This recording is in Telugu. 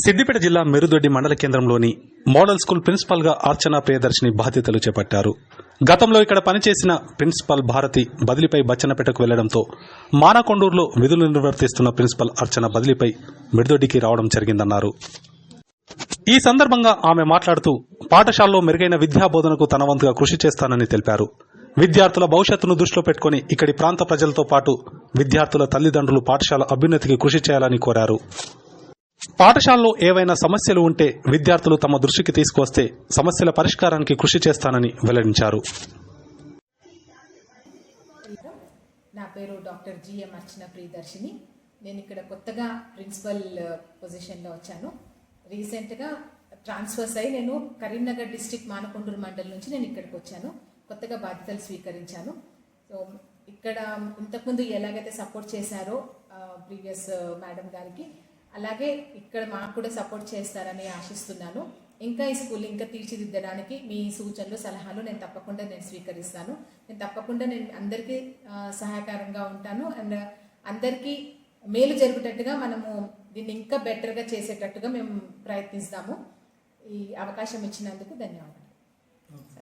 సిద్దిపేట జిల్లా మెరుదొడ్డి మండల కేంద్రంలోని మోడల్ స్కూల్ ప్రిన్సిపల్గా అర్చన ప్రియదర్శిని బాధ్యతలు చేపట్టారు. గతంలో ఇక్కడ పనిచేసిన ప్రిన్సిపల్ భారతి బదిలీపై బచ్చనపేటకు వెళ్ళడంతో మానకొండూరులో విధులు నిర్వర్తిస్తున్న ప్రిన్సిపల్ అర్చన బదిలీపై మెరుదొడ్డికి రావడం జరిగిందన్నారు. ఈ సందర్భంగా ఆమె మాట్లాడుతూ పాఠశాలలో మెరుగైన విద్యా బోధనకు తన వంతుగా కృషి చేస్తానని తెలిపారు. విద్యార్థుల భవిష్యత్తును దృష్టిలో పెట్టుకుని ఇక్కడి ప్రాంత ప్రజలతో పాటు విద్యార్థుల తల్లిదండ్రులు పాఠశాల అభ్యున్నతికి కృషి చేయాలని కోరారు. పాఠశాలలో ఏవైనా సమస్యలు ఉంటే విద్యార్థులు తమ దృష్టికి తీసుకువస్తే సమస్యల పరిష్కారానికి కృషి చేస్తానని వెల్లడించారు. నా పేరు డాక్టర్ జిఎం అర్చన ప్రియదర్శిని. నేను ఇక్కడ కొత్తగా ప్రిన్సిపల్ పొజిషన్లో వచ్చాను. రీసెంట్గా ట్రాన్స్ఫర్స్ అయ్యి నేను కరీంనగర్ డిస్టిక్ మానకొండూరు మండలం నుంచి నేను ఇక్కడికి వచ్చాను. కొత్తగా బాధ్యతలు స్వీకరించాను. సో ఇక్కడ ఇంతకుముందు ఎలాగైతే సపోర్ట్ చేశారో ప్రీవియస్ మేడం గారికి అలాగే ఇక్కడ మాకు కూడా సపోర్ట్ చేస్తారని ఆశిస్తున్నాను. ఇంకా ఈ స్కూల్ ఇంకా తీర్చిదిద్దడానికి మీ సూచనలు సలహాలు నేను తప్పకుండా నేను స్వీకరిస్తాను. నేను తప్పకుండా నేను అందరికీ సహాయకారంగా ఉంటాను. అండ్ అందరికీ మేలు జరుగుటట్టుగా మనము దీన్ని ఇంకా బెటర్గా చేసేటట్టుగా మేము ప్రయత్నిస్తాము. ఈ అవకాశం ఇచ్చినందుకు ధన్యవాదాలు.